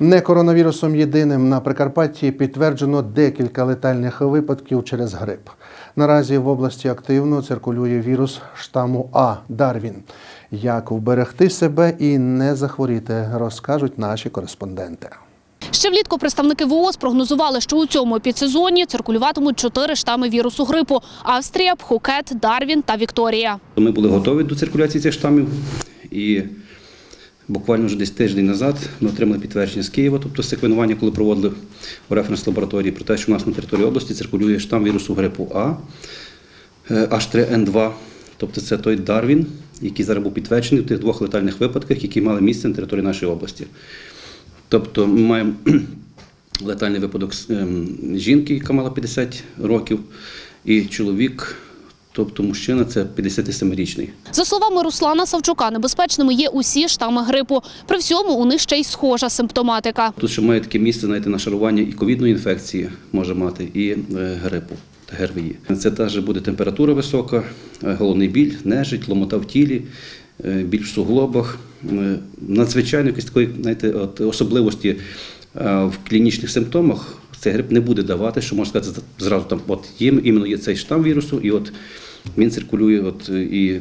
Не коронавірусом єдиним на Прикарпатті підтверджено декілька летальних випадків через грип. Наразі в області активно циркулює вірус штаму А Дарвін. Як вберегти себе і не захворіти, розкажуть наші кореспонденти. Ще влітку представники ВООЗ прогнозували, що у цьому підсезоні циркулюватимуть чотири штами вірусу грипу: Австрія, Пхукет, Дарвін та Вікторія. Ми були готові до циркуляції цих штамів, і буквально вже десь тиждень назад ми отримали підтвердження з Києва, тобто секвенування, коли проводили у референс лабораторії, про те, що у нас на території області циркулює штам вірусу грипу А е, H3N2, тобто це той Дарвін, який зараз був підтверджений в тих двох летальних випадках, які мали місце на території нашої області. Тобто ми маємо летальний випадок ем, жінки, яка мала 50 років, і чоловік, тобто мужчина, це 57-річний. За словами Руслана Савчука, небезпечними є усі штами грипу. При всьому у них ще й схожа симптоматика. Тут ще має таке місце, знаєте, нашарування і ковідної інфекції може мати, і е, грипу та ГРВІ. Це теж буде температура висока, е, головний біль, нежить, ломота в тілі, е, біль в суглобах. Надзвичайно якісь такої знаєте, от, особливості в клінічних симптомах цей грип не буде давати, що можна сказати зразу там, от є іменно є цей штам вірусу, і от він циркулює, от і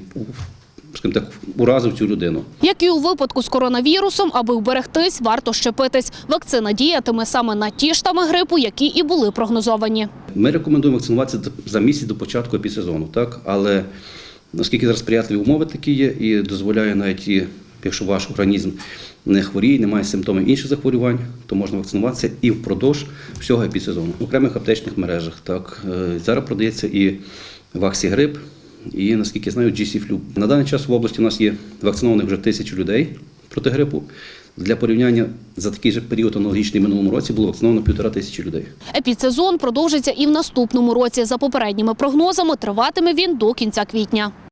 скажімо так, уразив цю людину. Як і у випадку з коронавірусом, аби вберегтись, варто щепитись. Вакцина діятиме саме на ті штами грипу, які і були прогнозовані. Ми рекомендуємо вакцинуватися за місяць до початку епідсезону, так? Але наскільки зараз сприятливі умови такі є і дозволяє навіть, і, якщо ваш організм не хворіє, не має симптомів інших захворювань, то можна вакцинуватися і впродовж всього епідсезону. В окремих аптечних мережах. Так? Е, Зараз продається і ваксігрип, і, наскільки я знаю, GC-флю. На даний час в області у нас є вакцинованих вже тисячу людей проти грипу. Для порівняння за такий же період аналогічний минулому році було вакциновано півтора тисячі людей. Епідсезон продовжиться і в наступному році. За попередніми прогнозами, триватиме він до кінця квітня.